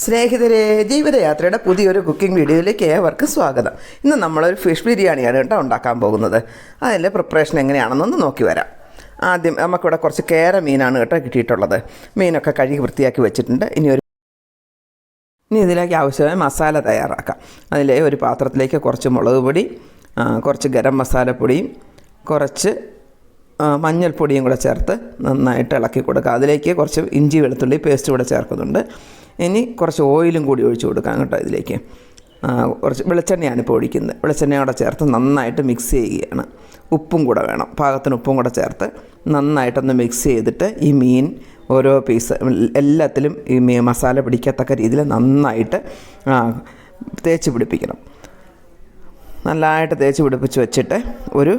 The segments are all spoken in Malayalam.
സ്നേഹിതരെ ജീവിതയാത്രയുടെ പുതിയൊരു കുക്കിംഗ് വീഡിയോയിലേക്ക് ഏവർക്കും സ്വാഗതം. ഇന്ന് നമ്മളൊരു ഫിഷ് ബിരിയാണിയാണ് കേട്ടോ ഉണ്ടാക്കാൻ പോകുന്നത്. അതിന്റെ പ്രിപ്പറേഷൻ എങ്ങനെയാണെന്നൊന്ന് നോക്കി വരാം. ആദ്യം നമുക്കിവിടെ കുറച്ച് കേര മീനാണ് കേട്ടോ കിട്ടിയിട്ടുള്ളത്. മീനൊക്കെ കഴുകി വൃത്തിയാക്കി വെച്ചിട്ടുണ്ട്. ഇനി ഒരു ഇനി ഇതിലേക്ക് ആവശ്യമായ മസാല തയ്യാറാക്കാം. അതിലെ ഒരു പാത്രത്തിലേക്ക് കുറച്ച് മുളക് പൊടി കുറച്ച് ഗരം മസാലപ്പൊടിയും കുറച്ച് മഞ്ഞൾപ്പൊടിയും കൂടെ ചേർത്ത് നന്നായിട്ട് ഇളക്കി കൊടുക്കുക. അതിലേക്ക് കുറച്ച് ഇഞ്ചി വെളുത്തുള്ളി പേസ്റ്റ് കൂടെ ചേർക്കുന്നുണ്ട്. ഇനി കുറച്ച് ഓയിലും കൂടി ഒഴിച്ച് കൊടുക്കാം കേട്ടോ ഇതിലേക്ക്. കുറച്ച് വെളിച്ചെണ്ണയാണ് ഇപ്പോൾ ഒഴിക്കുന്നത്. വെളിച്ചെണ്ണയോടെ ചേർത്ത് നന്നായിട്ട് മിക്സ് ചെയ്യുകയാണ്. ഉപ്പും കൂടെ വേണം. പാകത്തിന് ഉപ്പും കൂടെ ചേർത്ത് നന്നായിട്ടൊന്ന് മിക്സ് ചെയ്തിട്ട് ഈ മീൻ ഓരോ പീസ് എല്ലാത്തിലും ഈ മീ മസാല പിടിക്കത്തക്ക രീതിയിൽ നന്നായിട്ട് തേച്ച് പിടിപ്പിക്കണം. നല്ലതായിട്ട് തേച്ച് പിടിപ്പിച്ച് വെച്ചിട്ട് ഒരു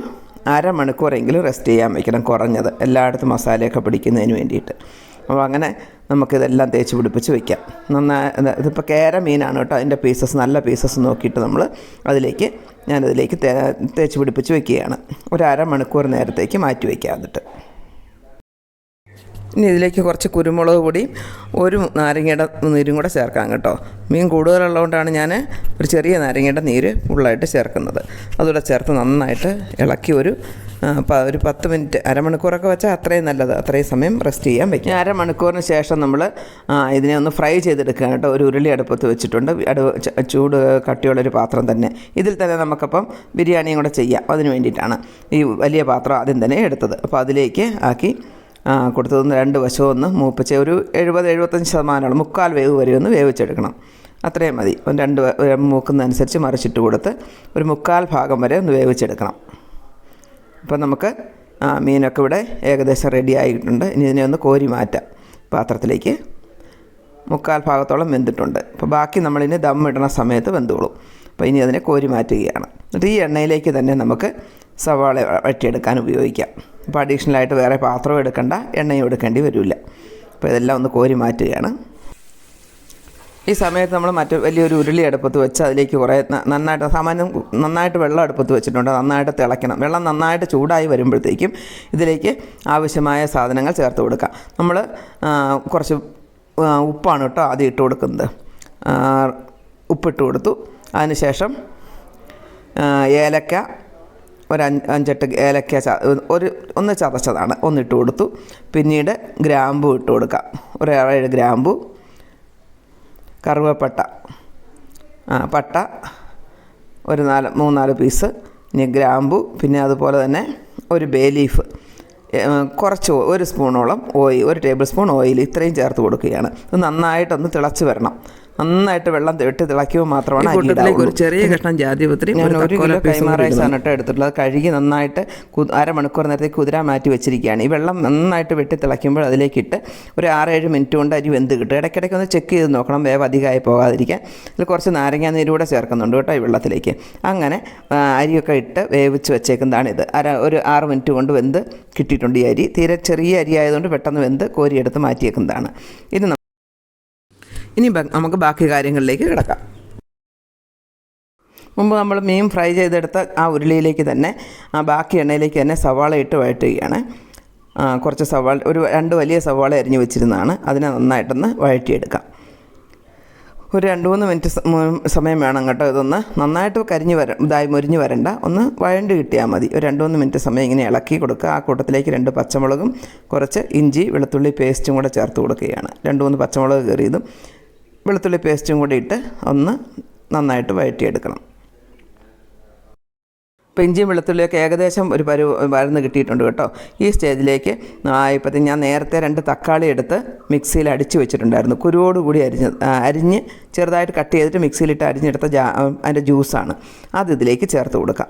അരമണിക്കൂറെങ്കിലും റെസ്റ്റ് ചെയ്യാൻ വയ്ക്കണം കുറഞ്ഞത്. എല്ലായിടത്തും മസാലയൊക്കെ പിടിക്കുന്നതിന് വേണ്ടിയിട്ട്. അപ്പോൾ അങ്ങനെ നമുക്കിതെല്ലാം തേച്ച് പിടിപ്പിച്ച് വെക്കാം. നന്നായി ഇതിപ്പോൾ കേര മീനാണ് കേട്ടോ. അതിന്റെ പീസസ് നല്ല പീസസ് നോക്കിയിട്ട് നമ്മൾ അതിലേക്ക് ഞാനതിലേക്ക് തേച്ച് പിടിപ്പിച്ച് വെക്കുകയാണ്. ഒരു അരമണിക്കൂർ നേരത്തേക്ക് മാറ്റി വയ്ക്കാം എന്നിട്ട്. ഇനി ഇതിലേക്ക് കുറച്ച് കുരുമുളക് കൂടി ഒരു നാരങ്ങയുടെ നീരും കൂടെ ചേർക്കാം കേട്ടോ. മീൻ കൂടുതലുള്ളതുകൊണ്ടാണ് ഞാൻ ഒരു ചെറിയ നാരങ്ങയുടെ നീര് ഫുള്ളായിട്ട് ചേർക്കുന്നത്. അതുകൂടെ ചേർത്ത് നന്നായിട്ട് ഇളക്കി ഒരു ഒരു പത്ത് മിനിറ്റ് അരമണിക്കൂറൊക്കെ വെച്ചാൽ അത്രയും നല്ലത്. അത്രയും സമയം റെസ്റ്റ് ചെയ്യാൻ പറ്റും അരമണിക്കൂറിന് ശേഷം നമ്മൾ ഇതിനെ ഒന്ന് ഫ്രൈ ചെയ്തെടുക്കുക കേട്ടോ. ഒരു ഉരുളി അടുപ്പത്ത് വെച്ചിട്ടുണ്ട്. അടു ചൂട് കട്ടിയുള്ളൊരു പാത്രം തന്നെ. ഇതിൽ തന്നെ നമുക്കപ്പം ബിരിയാണിയും കൂടെ ചെയ്യാം. അതിന് വേണ്ടിയിട്ടാണ് ഈ വലിയ പാത്രം ആദ്യം തന്നെ എടുത്തത്. അപ്പോൾ അതിലേക്ക് ആക്കി കൊടുത്തതൊന്ന് രണ്ട് വശവും ഒന്ന് മൂപ്പിച്ച് ഒരു എഴുപത് എഴുപത്തഞ്ച് ശതമാനമാണ് മുക്കാൽ വേവ് വരെ ഒന്ന് വേവിച്ചെടുക്കണം. അത്രയും മതി. ഒന്ന് രണ്ട് മൂക്കുന്നതനുസരിച്ച് മറിച്ചിട്ട് കൊടുത്ത് ഒരു മുക്കാൽ ഭാഗം വരെ ഒന്ന് വേവിച്ചെടുക്കണം. അപ്പം നമുക്ക് മീനൊക്കെ ഇവിടെ ഏകദേശം റെഡി ആയിട്ടുണ്ട്. ഇനി ഇതിനെ ഒന്ന് കോരി മാറ്റാം. പാത്രത്തിലേക്ക് മുക്കാൽ ഭാഗത്തോളം വെന്തിട്ടുണ്ട്. അപ്പോൾ ബാക്കി നമ്മളിനി ദം ഇടണ സമയത്ത് വെന്തോളും. അപ്പോൾ ഇനി അതിനെ കോരി മാറ്റുകയാണ്. എന്നിട്ട് ഈ എണ്ണയിലേക്ക് തന്നെ നമുക്ക് സവാള വറ്റിയെടുക്കാൻ ഉപയോഗിക്കാം. അപ്പോൾ അഡീഷണലായിട്ട് വേറെ പാത്രവും എടുക്കണ്ട എണ്ണയും എടുക്കേണ്ടി വരില്ല. അപ്പോൾ ഇതെല്ലാം ഒന്ന് കോരി മാറ്റുകയാണ്. ഈ സമയത്ത് നമ്മൾ മറ്റു വലിയൊരു ഉരുളി അടുപ്പത്ത് വെച്ച് അതിലേക്ക് കുറേ നന്നായിട്ട് സാമാന്യം നന്നായിട്ട് വെള്ളം അടുപ്പത്ത് വെച്ചിട്ടുണ്ട്. നന്നായിട്ട് തിളയ്ക്കണം. വെള്ളം നന്നായിട്ട് ചൂടായി വരുമ്പോഴത്തേക്കും ഇതിലേക്ക് ആവശ്യമായ സാധനങ്ങൾ ചേർത്ത് കൊടുക്കാം. നമ്മൾ കുറച്ച് ഉപ്പാണ് കേട്ടോ ആദ്യം ഇട്ട് കൊടുക്കുന്നത്. ഉപ്പിട്ട് കൊടുത്തു. അതിനുശേഷം ഏലക്ക ഒരു അഞ്ച് അഞ്ചെട്ട് ഏലക്ക ച ഒരു ഒന്ന് ചതച്ചതാണ്. ഒന്നിട്ട് കൊടുത്തു. പിന്നീട് ഗ്രാമ്പു ഇട്ട് കൊടുക്കാം. ഒരു ഏഴ് ഗ്രാമ്പു. കറുവപ്പട്ട. ആ പട്ട. ഒരു നാല് മൂന്നാൽ പീസ്. ഇനി ഗ്രാമ്പു. പിന്നെ അതുപോലെ തന്നെ ഒരു ബേ ലീഫ്. കുറച്ച് ഒരു സ്പൂണോളം ഓയിൽ ഒരു ടേബിൾ സ്പൂൺ ഓയിൽ ഇത്രയും ചേർത്ത് കൊടുക്കുകയാണ്. ഇത് നന്നായിട്ടൊന്ന് തിളച്ച് വരണം. നന്നായിട്ട് വെള്ളം വെട്ടി തിളക്കിയോ മാത്രമാണ്. ഒരു ചെറിയ കഷ്ണം ജാതിപത്രി ഞാൻ ഒരു കിലോ കൈമ റൈസാണ് കേട്ടോ എടുത്തിട്ടുള്ളത് അത് കഴുകി നന്നായിട്ട് അരമണിക്കൂർ നേരത്തെ കുതിരാൻ മാറ്റി വെച്ചിരിക്കുകയാണ്. ഈ വെള്ളം നന്നായിട്ട് വെട്ടി തിളയ്ക്കുമ്പോൾ അതിലേക്കിട്ട് ഒരു ആറേഴ് മിനിറ്റ് കൊണ്ട് അരി വെന്ത് കിട്ടും. ഇടയ്ക്കിടയ്ക്ക് ഒന്ന് ചെക്ക് ചെയ്ത് നോക്കണം. വേവ് അധികമായി പോകാതിരിക്കാൻ. അതിൽ കുറച്ച് നാരങ്ങാ നീരൂടെ ചേർക്കുന്നുണ്ട് കേട്ടോ ഈ വെള്ളത്തിലേക്ക്. അങ്ങനെ അരിയൊക്കെ ഇട്ട് വേവിച്ച് വെച്ചേക്കുന്നതാണ് ഇത്. അര ഒരു ആറ് മിനിറ്റ് കൊണ്ട് വെന്ത് കിട്ടിയിട്ടുണ്ട് ഈ അരി. തീരെ ചെറിയ അരി ആയതുകൊണ്ട് പെട്ടെന്ന് വെന്ത് കോരിയെടുത്ത് മാറ്റിയേക്കുന്നതാണ്. ഇനി ഇനി നമുക്ക് ബാക്കി കാര്യങ്ങളിലേക്ക് കിടക്കാം. മുമ്പ് നമ്മൾ മീൻ ഫ്രൈ ചെയ്തെടുത്ത ആ ഉരുളിയിലേക്ക് തന്നെ ആ ബാക്കി എണ്ണയിലേക്ക് തന്നെ സവാള ഇട്ട് വഴറ്റുകയാണ്. കുറച്ച് സവാള ഒരു രണ്ട് വലിയ സവാള അരിഞ്ഞു വെച്ചിരുന്നതാണ്. അതിനെ നന്നായിട്ടൊന്ന് വഴറ്റിയെടുക്കാം. ഒരു രണ്ട് മൂന്ന് മിനിറ്റ് സമയം വേണം കേട്ടോ ഇതൊന്ന്. നന്നായിട്ട് കരിഞ്ഞ് വര ഇതായി മുരിഞ്ഞ് വരണ്ട. ഒന്ന് വഴണ്ട് കിട്ടിയാൽ മതി. ഒരു രണ്ട് മൂന്ന് മിനിറ്റ് സമയം ഇങ്ങനെ ഇളക്കി കൊടുക്കുക. ആ കൂട്ടത്തിലേക്ക് രണ്ട് പച്ചമുളകും കുറച്ച് ഇഞ്ചി വെളുത്തുള്ളി പേസ്റ്റും കൂടെ ചേർത്ത് കൊടുക്കുകയാണ്. രണ്ട് മൂന്ന് പച്ചമുളക് കയറിയതും വെളുത്തുള്ളി പേസ്റ്റും കൂടി ഇട്ട് ഒന്ന് നന്നായിട്ട് വഴറ്റിയെടുക്കണം. ഇപ്പോൾ ഇഞ്ചിയും വെളുത്തുള്ളിയൊക്കെ ഏകദേശം ഒരു പരു വരന്ന് കിട്ടിയിട്ടുണ്ട് കേട്ടോ. ഈ സ്റ്റേജിലേക്ക് ഇപ്പോഴത്തെ ഞാൻ നേരത്തെ രണ്ട് തക്കാളി എടുത്ത് മിക്സിയിൽ അടിച്ച് വെച്ചിട്ടുണ്ടായിരുന്നു. കുരുവോടുകൂടി അരിഞ്ഞ് അരിഞ്ഞ് ചെറുതായിട്ട് കട്ട് ചെയ്തിട്ട് മിക്സിയിലിട്ട് അരിഞ്ഞെടുത്ത ജാ അതിന്റെ ജ്യൂസാണ്. അത് ഇതിലേക്ക് ചേർത്ത് കൊടുക്കാം.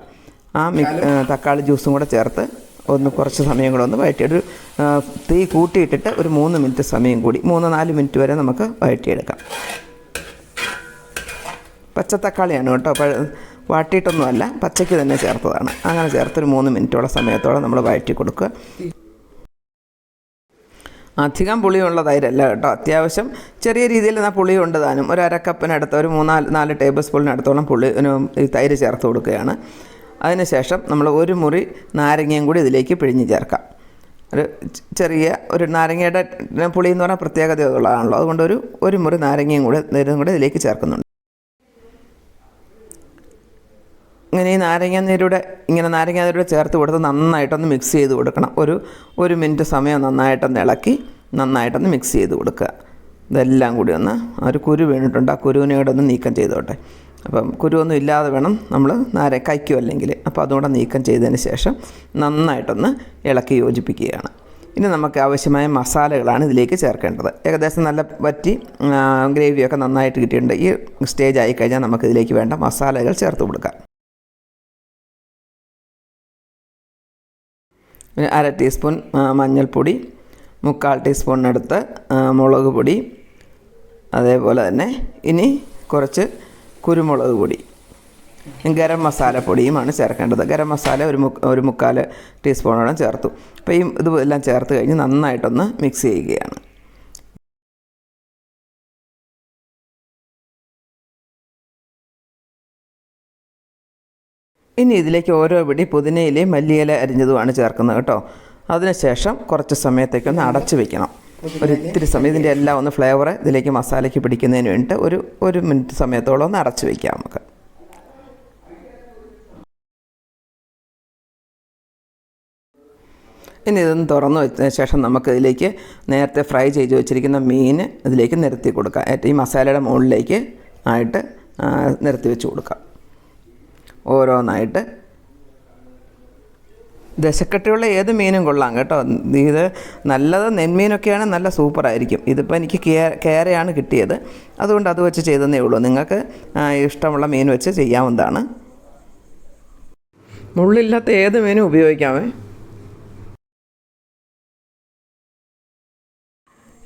ആ മിക് തക്കാളി ജ്യൂസും കൂടെ ചേർത്ത് ഒന്ന് കുറച്ച് സമയം കൂടെ ഒന്ന് വഴറ്റി ഒരു ആ, തീ കൂട്ടിയിട്ടിട്ട് ഒരു മൂന്ന് മിനിറ്റ് സമയം കൂടി. മൂന്ന് നാല് മിനിറ്റ് വരെ നമുക്ക് വഴറ്റിയെടുക്കാം പച്ചത്തക്കാളിയാണ് കേട്ടോ. വാട്ടിയിട്ടൊന്നുമല്ല. പച്ചയ്ക്ക് തന്നെ ചേർത്തതാണ്. അങ്ങനെ ചേർത്തൊരു മൂന്ന് മിനിറ്റോളം സമയത്തോളം നമ്മൾ വഴറ്റി കൊടുക്കുക. അധികം പുളിയുള്ള തൈരല്ല കേട്ടോ. അത്യാവശ്യം ചെറിയ രീതിയിൽ എന്നാൽ പുളി ഉണ്ട് താനും. ഒരു അരക്കപ്പിനടുത്ത് ഒരു മൂന്നാൽ നാല് ടേബിൾ സ്പൂണിനടുത്തോളം പുളി ഈ തൈര് ചേർത്ത് കൊടുക്കുകയാണ്. അതിനുശേഷം നമ്മൾ ഒരു മുറി നാരങ്ങയും കൂടി ഇതിലേക്ക് പിഴിഞ്ഞ് ചേർക്കാം. ഒരു ചെറിയ ഒരു നാരങ്ങയുടെ പുളി എന്ന് പറഞ്ഞാൽ പ്രത്യേകതകളാണല്ലോ അതുകൊണ്ട് ഒരു ഒരു മുറി നാരങ്ങയും കൂടി ഇതും കൂടി ഇതിലേക്ക് ചേർക്കുന്നുണ്ട്. ഇങ്ങനെ ഈ നാരങ്ങ നീരൂടെ ഇങ്ങനെ നാരങ്ങ നീരൂടെ ചേർത്ത് കൊടുത്ത് നന്നായിട്ടൊന്ന് മിക്സ് ചെയ്ത് കൊടുക്കണം. ഒരു ഒരു മിനിറ്റ് സമയം നന്നായിട്ടൊന്ന് ഇളക്കി നന്നായിട്ടൊന്ന് മിക്സ് ചെയ്ത് കൊടുക്കുക. ഇതെല്ലാം കൂടി ഒന്ന് ഒരു കുരു വീണിട്ടുണ്ട്. ആ കുരുവിനെ കൂടെ ഒന്ന് നീക്കം ചെയ്തോട്ടെ. അപ്പം കുരുവൊന്നും ഇല്ലാതെ വേണം നമ്മൾ നാരെ കയ്ക്കും അല്ലെങ്കിൽ. അപ്പോൾ അതുകൂടെ നീക്കം ചെയ്തതിന് ശേഷം നന്നായിട്ടൊന്ന് ഇളക്കി യോജിപ്പിക്കുകയാണ്. ഇനി നമുക്ക് ആവശ്യമായ മസാലകളാണ് ഇതിലേക്ക് ചേർക്കേണ്ടത്. ഏകദേശം നല്ല വറ്റി ഗ്രേവിയൊക്കെ നന്നായിട്ട് കിട്ടിയിട്ടുണ്ട്. ഈ സ്റ്റേജ് ആയി കഴിഞ്ഞാൽ നമുക്ക് ഇതിലേക്ക് വേണ്ട മസാലകൾ ചേർത്ത് കൊടുക്കാം. പിന്നെ അര ടീസ്പൂൺ മഞ്ഞൾപ്പൊടി മുക്കാൽ ടീസ്പൂണിനടുത്ത് മുളക് പൊടി അതേപോലെ തന്നെ ഇനി കുറച്ച് കുരുമുളക് പൊടി. ഗരം മസാല പൊടിയുമാണ് ചേർക്കേണ്ടത്. ഗരം മസാല ഒരു മുക്ക് ഒരു മുക്കാൽ ടീസ്പൂണോളം ചേർത്തു. അപ്പോൾ ഈ ഇത് എല്ലാം ചേർത്ത് കഴിഞ്ഞ് നന്നായിട്ടൊന്ന് മിക്സ് ചെയ്യുകയാണ്. ഇനി ഇതിലേക്ക് ഓരോ പിടി പുതിനയിലയും മല്ലിയില അരിഞ്ഞതുമാണ് ചേർക്കുന്നത് കേട്ടോ. അതിനുശേഷം കുറച്ച് സമയത്തേക്കൊന്ന് അടച്ചു വെക്കണം. ഒരു ഇത്തിരി സമയം ഇതിന്റെ എല്ലാം ഒന്ന് ഫ്ലേവർ ഇതിലേക്ക് മസാലയ്ക്ക് പിടിക്കുന്നതിന് വേണ്ടിയിട്ട് ഒരു ഒരു മിനിറ്റ് സമയത്തോളം ഒന്ന് അടച്ചു വയ്ക്കാം നമുക്ക്. ഇനി ഇതൊന്ന് തുറന്ന് വെച്ചതിന് ശേഷം നമുക്ക് ഇതിലേക്ക് നേരത്തെ ഫ്രൈ ചെയ്ത് വെച്ചിരിക്കുന്ന മീൻ ഇതിലേക്ക് നിരത്തി കൊടുക്കാം. ഈ മസാലയുടെ മുകളിലേക്ക് ആയിട്ട് നിരത്തി വെച്ച് കൊടുക്കാം. ഓരോന്നായിട്ട് ദശക്കട്ടിയുള്ള ഏത് മീനും കൊള്ളാം കേട്ടോ. ഇത് നല്ലത് നെന്മീനൊക്കെയാണ് നല്ല സൂപ്പറായിരിക്കും. ഇതിപ്പോൾ എനിക്ക് കേരയാണ് കിട്ടിയത്. അതുകൊണ്ട് അത് വെച്ച് ചെയ്തതേ ഉള്ളൂ. നിങ്ങൾക്ക് ഇഷ്ടമുള്ള മീൻ വെച്ച് ചെയ്യാവുന്നതാണ്. മുള്ളില്ലാത്ത ഏത് മീനും ഉപയോഗിക്കാമേ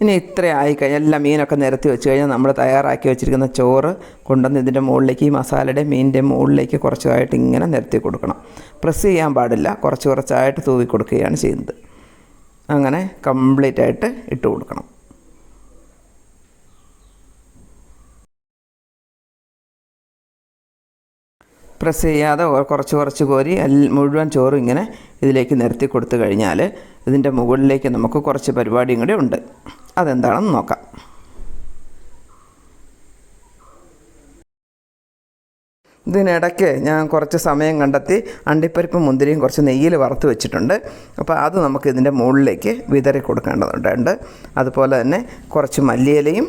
ഇനി ഇത്ര ആയിക്കഴിഞ്ഞാൽ എല്ലാം മീനൊക്കെ നിരത്തി വെച്ച് കഴിഞ്ഞാൽ നമ്മൾ തയ്യാറാക്കി വെച്ചിരിക്കുന്ന ചോറ് കൊണ്ടുവന്ന് ഇതിന്റെ മുകളിലേക്ക് ഈ മസാലയുടെ മീനിന്റെ മുകളിലേക്ക് കുറച്ചായിട്ട് ഇങ്ങനെ നിരത്തി കൊടുക്കണം. പ്രസ് ചെയ്യാൻ പാടില്ല. കുറച്ച് കുറച്ചായിട്ട് തൂവി കൊടുക്കുകയാണ് ചെയ്യുന്നത്. അങ്ങനെ കംപ്ലീറ്റ് ആയിട്ട് ഇട്ട് കൊടുക്കണം. പ്രസ് ചെയ്യാതെ കുറച്ച് കുറച്ച് കോരി മുഴുവൻ ചോറും ഇങ്ങനെ ഇതിലേക്ക് നിരത്തി കൊടുത്തു കഴിഞ്ഞാൽ ഇതിന്റെ മുകളിലേക്ക് നമുക്ക് കുറച്ച് പരിപാടിയും കൂടെ ഉണ്ട്. അതെന്താണെന്ന് നോക്കാം. ഇതിനിടയ്ക്ക് ഞാൻ കുറച്ച് സമയം കണ്ടെത്തി അണ്ടിപ്പരിപ്പ് മുന്തിരിയും കുറച്ച് നെയ്യിൽ വറുത്ത് വെച്ചിട്ടുണ്ട്. അപ്പോൾ അത് നമുക്ക് ഇതിന്റെ മുകളിലേക്ക് വിതറി കൊടുക്കേണ്ടതുണ്ട്. അതുപോലെ തന്നെ കുറച്ച് മല്ലിയിലയും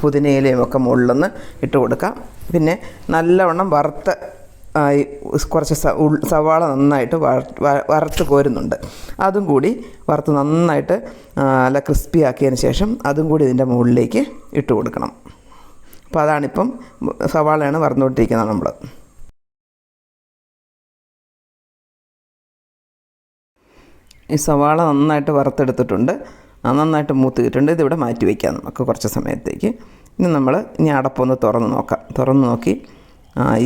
പുതിനയിലയും ഒക്കെ മുകളിലൊന്ന് ഇട്ട് കൊടുക്കാം. പിന്നെ നല്ലവണ്ണം വറുത്ത് കുറച്ച് സവാള നന്നായിട്ട് വറുത്ത് കോരുന്നുണ്ട്. അതും കൂടി വറുത്ത് നന്നായിട്ട് നല്ല ക്രിസ്പി ആക്കിയതിന് ശേഷം അതും കൂടി ഇതിന്റെ മുകളിലേക്ക് ഇട്ട് കൊടുക്കണം. അപ്പോൾ അതാണിപ്പം സവാളയാണ് വറന്നുകൊണ്ടിരിക്കുന്നത് നമ്മൾ ഈ സവാള നന്നായിട്ട് വറുത്തെടുത്തിട്ടുണ്ട്. നന്നായിട്ട് കിട്ടുന്നുണ്ട് ഇതിവിടെ മാറ്റി വയ്ക്കാം നമുക്ക് കുറച്ച് സമയത്തേക്ക്. ഇനി നമ്മൾ ഇനി അടപ്പൊന്ന് തുറന്ന് നോക്കാം. തുറന്ന് നോക്കി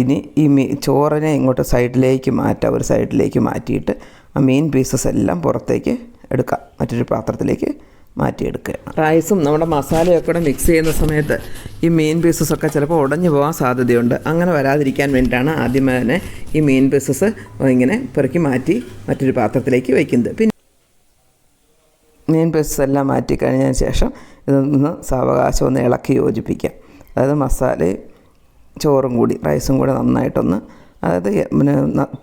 ഇനി ഈ മീ ചോറിനെ ഇങ്ങോട്ട് സൈഡിലേക്ക് മാറ്റാം ഒരു സൈഡിലേക്ക് മാറ്റിയിട്ട് ആ മെയിൻ പീസസ് എല്ലാം പുറത്തേക്ക് എടുക്കാം. മറ്റൊരു പാത്രത്തിലേക്ക് മാറ്റിയെടുക്കുക റൈസും നമ്മുടെ മസാലയൊക്കെ കൂടെ മിക്സ് ചെയ്യുന്ന സമയത്ത് ഈ മീൻ പീസസ് ഒക്കെ ചിലപ്പോൾ ഉടഞ്ഞു പോകാൻ സാധ്യതയുണ്ട്. അങ്ങനെ വരാതിരിക്കാൻ വേണ്ടിയിട്ടാണ് ആദ്യമേ തന്നെ ഈ മീൻ പീസസ് ഇങ്ങനെ പെറുക്കി മാറ്റി മറ്റൊരു പാത്രത്തിലേക്ക് വയ്ക്കുന്നത് പിന്നെ മീൻ പീസസ് എല്ലാം മാറ്റി കഴിഞ്ഞതിന് ശേഷം ഇതൊന്ന് സാവകാശം ഒന്ന് ഇളക്കി യോജിപ്പിക്കാം. അതായത് മസാല ചോറും കൂടി റൈസും കൂടി നന്നായിട്ടൊന്ന് അതായത് പിന്നെ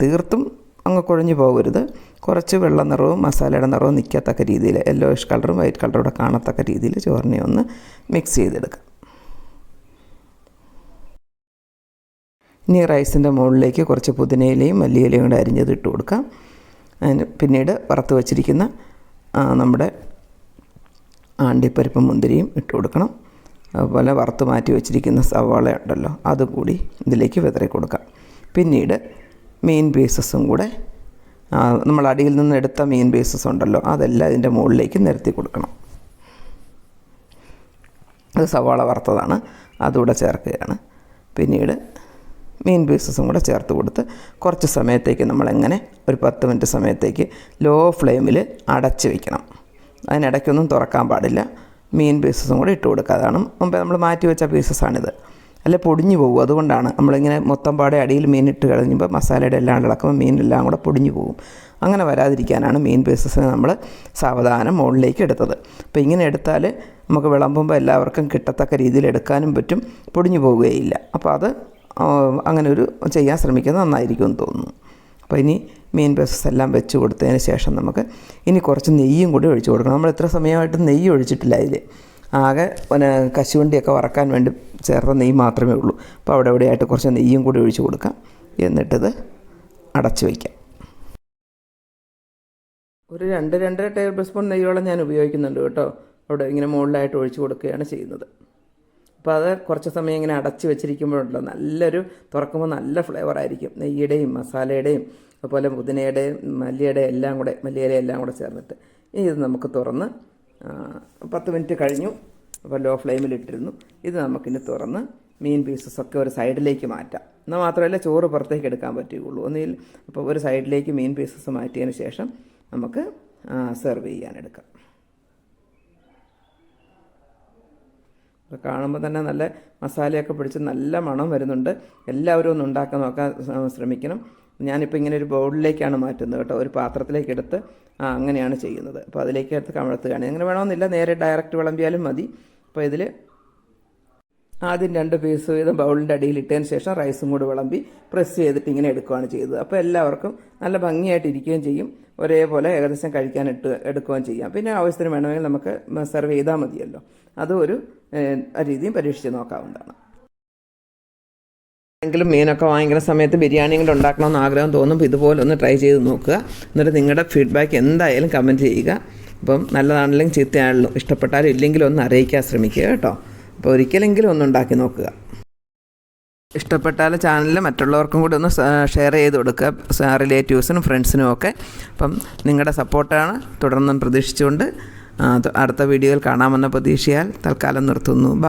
തീർത്തും അങ്ങ് കുഴഞ്ഞു പോകരുത്. കുറച്ച് വെള്ള നിറവും മസാലയുടെ നിറവും നിൽക്കത്തക്ക രീതിയിൽ യെല്ലോയിഷ് കളറും വൈറ്റ് കളറും കൂടെ കാണത്തക്ക രീതിയിൽ ചോറിനെ ഒന്ന് മിക്സ് ചെയ്തെടുക്കാം. ഇനി റൈസിന്റെ മുകളിലേക്ക് കുറച്ച് പുതിനയിലയും മല്ലിയിലയും കൂടെ അരിഞ്ഞത് ഇട്ട് കൊടുക്കാം. അതിന് പിന്നീട് വറുത്ത് വച്ചിരിക്കുന്ന നമ്മുടെ ആണ്ടിപ്പരിപ്പും മുന്തിരിയും ഇട്ട് കൊടുക്കണം. അതുപോലെ വറുത്ത് മാറ്റി വെച്ചിരിക്കുന്ന സവാള ഉണ്ടല്ലോ അതുകൂടി ഇതിലേക്ക് വിതറി കൊടുക്കാം. പിന്നീട് മെയിൻ പീസസും കൂടെ നമ്മൾ അടിയിൽ നിന്ന് എടുത്ത മെയിൻ പീസസ് ഉണ്ടല്ലോ അതെല്ലാം ഇതിന്റെ മുകളിലേക്ക് നിരത്തി കൊടുക്കണം. അത് സവാള വറുത്തതാണ് അതുകൂടെ ചേർക്കുകയാണ്. പിന്നീട് മീൻ പീസസും കൂടെ ചേർത്ത് കൊടുത്ത് കുറച്ച് സമയത്തേക്ക് നമ്മളെങ്ങനെ ഒരു പത്ത് മിനിറ്റ് സമയത്തേക്ക് ലോ ഫ്ലെയിമിൽ അടച്ച് വയ്ക്കണം അതിനിടയ്ക്കൊന്നും തുറക്കാൻ പാടില്ല. മീൻ പീസസും കൂടെ ഇട്ട് കൊടുക്കുക. അതാണ് മുമ്പേ നമ്മൾ മാറ്റി വെച്ച പീസസാണിത് അല്ലെ പൊടിഞ്ഞു പോകും. അതുകൊണ്ടാണ് നമ്മളിങ്ങനെ മൊത്തം പാടെ അടിയിൽ മീൻ ഇട്ട് കഴിഞ്ഞപ്പോൾ മസാലയുടെ എല്ലാം ഇളക്കുമ്പോൾ മീനെല്ലാം കൂടെ പൊടിഞ്ഞു പോകും. അങ്ങനെ വരാതിരിക്കാനാണ് മീൻ പീസസിനെ നമ്മൾ സാവധാനം മുകളിലേക്ക് എടുത്തത്. അപ്പോൾ ഇങ്ങനെ എടുത്താൽ നമുക്ക് വിളമ്പുമ്പോൾ എല്ലാവർക്കും കിട്ടത്തക്ക രീതിയിൽ എടുക്കാനും പറ്റും. പൊടിഞ്ഞു പോവുകയില്ല. അപ്പോൾ അത് അങ്ങനെ ഒരു ചെയ്യാൻ ശ്രമിക്കുന്നത് നന്നായിരിക്കും എന്ന് തോന്നുന്നു. അപ്പോൾ ഇനി മീൻ പീസസ് എല്ലാം വെച്ച് കൊടുത്തതിന് ശേഷം നമുക്ക് ഇനി കുറച്ച് നെയ്യും കൂടി ഒഴിച്ച് കൊടുക്കണം. നമ്മൾ ഇത്ര സമയമായിട്ട് നെയ്യ് ഒഴിച്ചിട്ടില്ല അതിൽ ആകെ പിന്നെ കശുവണ്ടിയൊക്കെ വറക്കാൻ വേണ്ടി ചേർത്ത നെയ്യ് മാത്രമേ ഉള്ളൂ. അപ്പോൾ അവിടെ എവിടെയായിട്ട് കുറച്ച് നെയ്യും കൂടി ഒഴിച്ച് കൊടുക്കാം. എന്നിട്ടത് അടച്ചു വയ്ക്കാം. ഒരു രണ്ട് രണ്ടര ടേബിൾ സ്പൂൺ നെയ്യോളം ഞാൻ ഉപയോഗിക്കുന്നുണ്ട് കേട്ടോ. അവിടെ ഇങ്ങനെ മുകളിലായിട്ട് ഒഴിച്ച് കൊടുക്കുകയാണ് ചെയ്യുന്നത്. അപ്പോൾ അത് കുറച്ച് സമയം ഇങ്ങനെ അടച്ച് വെച്ചിരിക്കുമ്പോഴുണ്ടല്ലോ നല്ലൊരു തുറക്കുമ്പോൾ നല്ല ഫ്ലേവർ ആയിരിക്കും. നെയ്യുടെയും മസാലയുടെയും അതുപോലെ പുതിനയുടെയും മല്ലിയുടെയും എല്ലാം കൂടെ മല്ലിയിലയും എല്ലാം കൂടെ ചേർന്നിട്ട് ഇനി ഇത് നമുക്ക് തുറന്ന് പത്ത് മിനിറ്റ് കഴിഞ്ഞു. അപ്പോൾ ലോ ഫ്ലെയിമിൽ ഇട്ടിരുന്നു. ഇത് നമുക്കിനി തുറന്ന് മീൻ പീസസ് ഒക്കെ ഒരു സൈഡിലേക്ക് മാറ്റാം. എന്നാൽ മാത്രമല്ല ചോറ് പുറത്തേക്ക് എടുക്കാൻ പറ്റുകയുള്ളൂ. ഒന്നിൽ അപ്പോൾ ഒരു സൈഡിലേക്ക് മീൻ പീസസ് മാറ്റിയതിന് ശേഷം നമുക്ക് സെർവ് ചെയ്യാനെടുക്കാം അപ്പോൾ കാണുമ്പോൾ തന്നെ നല്ല മസാലയൊക്കെ പിടിച്ച് നല്ല മണം വരുന്നുണ്ട്. എല്ലാവരും ഒന്ന് ഉണ്ടാക്കാൻ നോക്കാൻ ശ്രമിക്കണം. ഞാനിപ്പോൾ ഇങ്ങനെ ഒരു ബൗളിലേക്കാണ് മാറ്റുന്നത് കേട്ടോ. ഒരു പാത്രത്തിലേക്ക് എടുത്ത് ആ അങ്ങനെയാണ് ചെയ്യുന്നത്. അപ്പോൾ അതിലേക്ക് എടുത്ത് കമഴ്ത്തുകയാണ്. അങ്ങനെ വേണമെന്നില്ല നേരെ ഡയറക്റ്റ് വിളമ്പിയാലും മതി. അപ്പോൾ ഇതിൽ ആദ്യം രണ്ട് പീസ് വീതം ബൗളിന്റെ അടിയിൽ ഇട്ടതിന് ശേഷം റൈസും കൂടി വിളമ്പി പ്രസ് ചെയ്തിട്ട് ഇങ്ങനെ എടുക്കുകയാണ് ചെയ്തത്. അപ്പോൾ എല്ലാവർക്കും നല്ല ഭംഗിയായിട്ട് ഇരിക്കുകയും ചെയ്യും. ഒരേപോലെ ഏകദേശം കഴിക്കാൻ ഇട്ട് എടുക്കുകയും ചെയ്യാം. പിന്നെ ആവശ്യത്തിന് വേണമെങ്കിൽ നമുക്ക് സെർവ് ചെയ്താൽ മതിയല്ലോ. അതും ഒരു രീതിയും പരീക്ഷിച്ച് നോക്കാവുന്നതാണ്. എങ്കിലും മീനൊക്കെ വാങ്ങിക്കുന്ന സമയത്ത് ബിരിയാണി കൂടെ ഉണ്ടാക്കണമെന്ന് ആഗ്രഹം തോന്നുമ്പോൾ ഇതുപോലെ ഒന്ന് ട്രൈ ചെയ്ത് നോക്കുക. എന്നിട്ട് നിങ്ങളുടെ ഫീഡ്ബാക്ക് എന്തായാലും കമന്റ് ചെയ്യുക. അപ്പം നല്ലതാണെങ്കിലും ചീത്തയാണെങ്കിലും ഇഷ്ടപ്പെട്ടാലും ഇല്ലെങ്കിലും ഒന്ന് അറിയിക്കാൻ ശ്രമിക്കുക കേട്ടോ. അപ്പോൾ ഒരിക്കലെങ്കിലും ഒന്ന് ഉണ്ടാക്കി നോക്കുക. ഇഷ്ടപ്പെട്ടാൽ ചാനൽ മറ്റുള്ളവർക്കും കൂടി ഒന്ന് ഷെയർ ചെയ്ത് കൊടുക്കുക. റിലേറ്റീവ്സിനും ഫ്രണ്ട്സിനും ഒക്കെ. അപ്പം നിങ്ങളുടെ സപ്പോർട്ടാണ്. തുടർന്നും പ്രതീക്ഷിച്ചുകൊണ്ട് അടുത്ത വീഡിയോയിൽ കാണാമെന്ന പ്രതീക്ഷയാൽ തൽക്കാലം നിർത്തുന്നു.